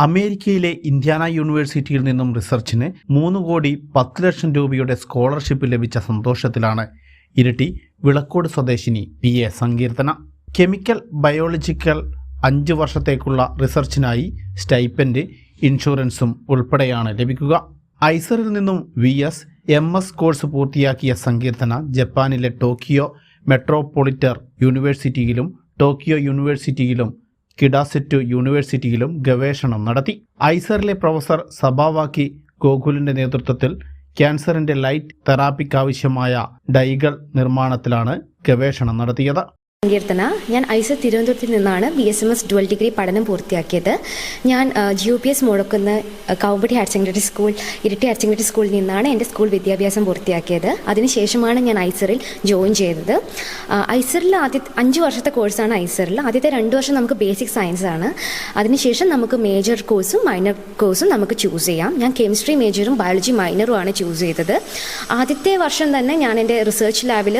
അമേരിക്കയിലെ ഇന്ത്യാന യൂണിവേഴ്സിറ്റിയിൽ നിന്നും റിസർച്ചിന് മൂന്ന് കോടി പത്ത് ലക്ഷം രൂപയുടെ സ്കോളർഷിപ്പ് ലഭിച്ച സന്തോഷത്തിലാണ്. ഇരട്ടി വിളക്കോട് സ്വദേശിനി P. A. Sankeerthana. Chemical biological അഞ്ച് വർഷത്തേക്കുള്ള റിസർച്ചിനായി സ്റ്റൈപ്പൻഡ് ഇൻഷുറൻസും ഉൾപ്പെടെയാണ് ലഭിക്കുക. ഐസറിൽ നിന്നും B. S. M. S. Course പൂർത്തിയാക്കിയ സങ്കീർത്തന ജപ്പാനിലെ ടോക്കിയോ മെട്രോപൊളിറ്റർ യൂണിവേഴ്സിറ്റിയിലും ടോക്കിയോ യൂണിവേഴ്സിറ്റിയിലും കിഡാസെറ്റു യൂണിവേഴ്സിറ്റിയിലും ഗവേഷണം നടത്തി. ഐസറിലെ പ്രൊഫസർ സബാവാക്കി ഗോകുലിന്റെ നേതൃത്വത്തിൽ ക്യാൻസറിന്റെ ലൈറ്റ് തെറാപ്പിക്കാവശ്യമായ ഡൈകൾ നിർമ്മാണത്തിലാണ് ഗവേഷണം നടത്തിയത്. സങ്കീർത്തന. ഞാൻ ഐസ തിരുവനന്തപുരത്തിൽ നിന്നാണ് B S M S dual degree പഠനം പൂർത്തിയാക്കിയത്. ഞാൻ G U P S Muzhakkunnu Kavumpadi higher secondary school Iritty higher secondary സ്കൂളിൽ നിന്നാണ് എന്റെ സ്കൂൾ വിദ്യാഭ്യാസം പൂർത്തിയാക്കിയത്. അതിനുശേഷമാണ് ഞാൻ ഐസറിൽ ജോയിൻ ചെയ്തത്. ഐസറിൽ ആദ്യ അഞ്ച് വർഷത്തെ കോഴ്സാണ് ഐസറിൽ ആദ്യത്തെ രണ്ട് വർഷം നമുക്ക് ബേസിക് സയൻസ് ആണ്. അതിനുശേഷം നമുക്ക് മേജർ കോഴ്സും മൈനർ കോഴ്സും നമുക്ക് ചൂസ് ചെയ്യാം. ഞാൻ കെമിസ്ട്രി മേജറും ബയോളജി മൈനറും ആണ് ചൂസ് ചെയ്തത്. ആദ്യത്തെ വർഷം തന്നെ ഞാൻ എന്റെ റിസർച്ച് ലാബിൽ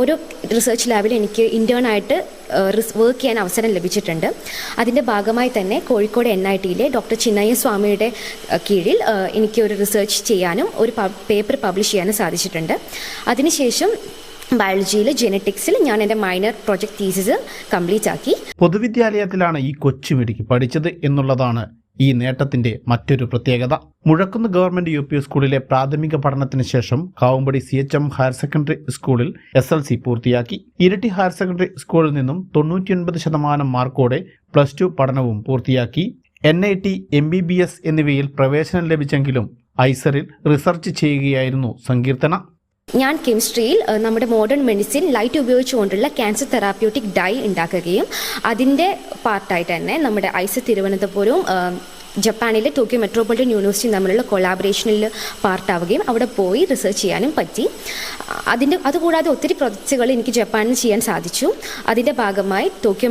ഓരോ റിസർച്ച് ലാബിൽ എനിക്ക് ഇന്റേൺ ആയിട്ട് വർക്ക് ചെയ്യാൻ അവസരം ലഭിച്ചിട്ടുണ്ട്. അതിന്റെ ഭാഗമായി തന്നെ കോഴിക്കോട് എൻ ഐ ടിയിലെ ഡോക്ടർ ചിന്നയ്യ സ്വാമിയുടെ കീഴിൽ എനിക്ക് ഒരു റിസർച്ച് ചെയ്യാനും ഒരു പേപ്പർ പബ്ലിഷ് ചെയ്യാനും സാധിച്ചിട്ടുണ്ട്. അതിനുശേഷം ബയോളജിയിൽ ജെനറ്റിക്സിൽ ഞാൻ എന്റെ മൈനർ പ്രൊജക്ട് തീസിസ് കംപ്ലീറ്റ് ആക്കി. പൊതുവിദ്യാലയത്തിലാണ് ഈ കൊച്ചുമിടുക്കി പഠിച്ചത് എന്നുള്ളതാണ് ഈ നേട്ടത്തിന്റെ മറ്റൊരു പ്രത്യേകത. മുഴക്കുന്ന് ഗവൺമെന്റ് യു സ്കൂളിലെ പ്രാഥമിക പഠനത്തിന് ശേഷം Kavumpadi C H M higher secondary സ്കൂളിൽ എസ് എൽ സി പൂർത്തിയാക്കി. ഇരട്ടി ഹയർ സെക്കൻഡറി സ്കൂളിൽ നിന്നും തൊണ്ണൂറ്റിയൊൻപത് ശതമാനം മാർക്കോടെ പ്ലസ് ടു പഠനവും പൂർത്തിയാക്കി. N I T M B B S എന്നിവയിൽ പ്രവേശനം ലഭിച്ചെങ്കിലും ഐസറിൽ റിസർച്ച് ചെയ്യുകയായിരുന്നു സങ്കീർത്തന. ഞാൻ കെമിസ്ട്രിയിൽ നമ്മുടെ മോഡേൺ മെഡിസിൻ ലൈറ്റ് ഉപയോഗിച്ചുകൊണ്ടുള്ള ക്യാൻസർ തെറാപ്യൂട്ടിക് ഡൈ ഉണ്ടാക്കുകയും അതിന്റെ പാർട്ടായിട്ട് തന്നെ നമ്മുടെ ഐസ് തിരുവനന്തപുരവും ജപ്പാനിലെ ടോക്കിയോ മെട്രോപൊളിറ്റൻ യൂണിവേഴ്സിറ്റി തമ്മിലുള്ള കൊളാബറേഷനിൽ പാർട്ടാവുകയും അവിടെ പോയി റിസർച്ച് ചെയ്യാനും പറ്റി. അതിന്റെ അതുകൂടാതെ ഒത്തിരി പ്രൊജക്ട്സുകൾ എനിക്ക് ജപ്പാനിൽ ചെയ്യാൻ സാധിച്ചു. അതിന്റെ ഭാഗമായി ടോക്കിയോ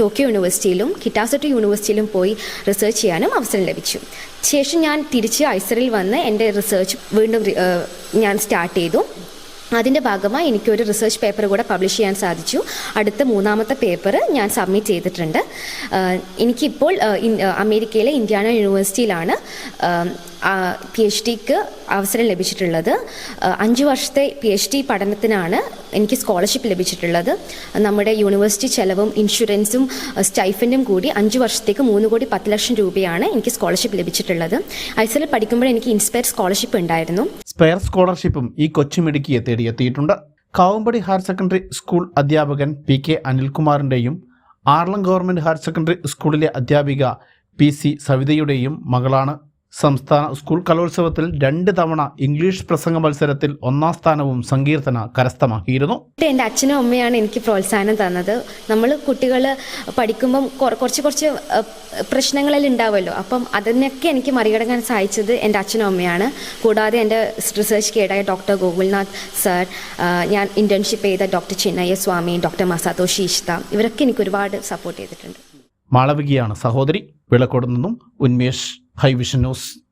ടോക്കിയോ യൂണിവേഴ്സിറ്റിയിലും കിറ്റാസെറ്റോ യൂണിവേഴ്സിറ്റിയിലും പോയി റിസർച്ച് ചെയ്യാനും അവസരം ലഭിച്ചു. ശേഷം ഞാൻ തിരിച്ച് ഐസറിൽ വന്ന് എന്റെ റിസർച്ച് വീണ്ടും ഞാൻ സ്റ്റാർട്ട് ചെയ്തു. അതിന്റെ ഭാഗമായി എനിക്കൊരു റിസർച്ച് പേപ്പർ കൂടെ പബ്ലിഷ് ചെയ്യാൻ സാധിച്ചു. അടുത്ത മൂന്നാമത്തെ പേപ്പർ ഞാൻ സബ്മിറ്റ് ചെയ്തിട്ടുണ്ട്. എനിക്കിപ്പോൾ അമേരിക്കയിലെ ഇന്ത്യാന യൂണിവേഴ്സിറ്റിയിലാണ് പി എച്ച് ഡിക്ക് അവസരം ലഭിച്ചിട്ടുള്ളത്. അഞ്ച് വർഷത്തെ പി എച്ച് ഡി പഠനത്തിനാണ് എനിക്ക് സ്കോളർഷിപ്പ് ലഭിച്ചിട്ടുള്ളത്. നമ്മുടെ യൂണിവേഴ്സിറ്റി ചെലവും ഇൻഷുറൻസും സ്റ്റൈഫന്റും കൂടി അഞ്ച് വർഷത്തേക്ക് മൂന്ന് കോടി പത്ത് ലക്ഷം രൂപയാണ് എനിക്ക് സ്കോളർഷിപ്പ് ലഭിച്ചിട്ടുള്ളത്. ഐസറിൽ പഠിക്കുമ്പോൾ എനിക്ക് ഇൻസ്പയർ സ്കോളർഷിപ്പ് ഉണ്ടായിരുന്നു. സ്പെയർ സ്കോളർഷിപ്പും ഈ കൊച്ചുമിടുക്കിയെ തേടിയെത്തിയിട്ടുണ്ട്. കാവുമ്പടി ഹയർ സെക്കൻഡറി സ്കൂൾ അധ്യാപകൻ പി കെ അനിൽകുമാറിന്റെയും ആർലം ഗവൺമെന്റ് ഹയർ സെക്കൻഡറി സ്കൂളിലെ അധ്യാപിക പി സി സവിതയുടെയും മകളാണ് സംസ്ഥാന സ്കൂൾ കലോത്സവത്തിൽ രണ്ട് തവണ ഇംഗ്ലീഷ് പ്രസംഗ മത്സരത്തിൽ ഒന്നാം സ്ഥാനവും സങ്കീർത്തന കരസ്ഥമാക്കിയിരുന്നു. എന്റെ അച്ഛനും അമ്മയാണ് എനിക്ക് പ്രോത്സാഹനം തന്നത്. നമ്മൾ കുട്ടികൾ പഠിക്കുമ്പം കുറച്ച് കുറച്ച് പ്രശ്നങ്ങളെല്ലാം ഉണ്ടാവുമല്ലോ അപ്പം അതിനൊക്കെ എനിക്ക് മറികടക്കാൻ സഹായിച്ചത് എന്റെ അച്ഛനും അമ്മയാണ്. കൂടാതെ എന്റെ റിസർച്ച് കേടായ ഡോക്ടർ ഗോകുൽനാഥ് സർ ഞാൻ ഇന്റേൺഷിപ്പ് ചെയ്ത doctor Chinnaiah Swamy doctor Masatoshi ഇഷ്ത ഇവരൊക്കെ എനിക്ക് ഒരുപാട് സപ്പോർട്ട് ചെയ്തിട്ടുണ്ട്. മാളവികയാണ് സഹോദരി. വിളക്കോട് നിന്നും ഉന്മേഷ് ഹൈവിഷൻ ന്യൂസ്.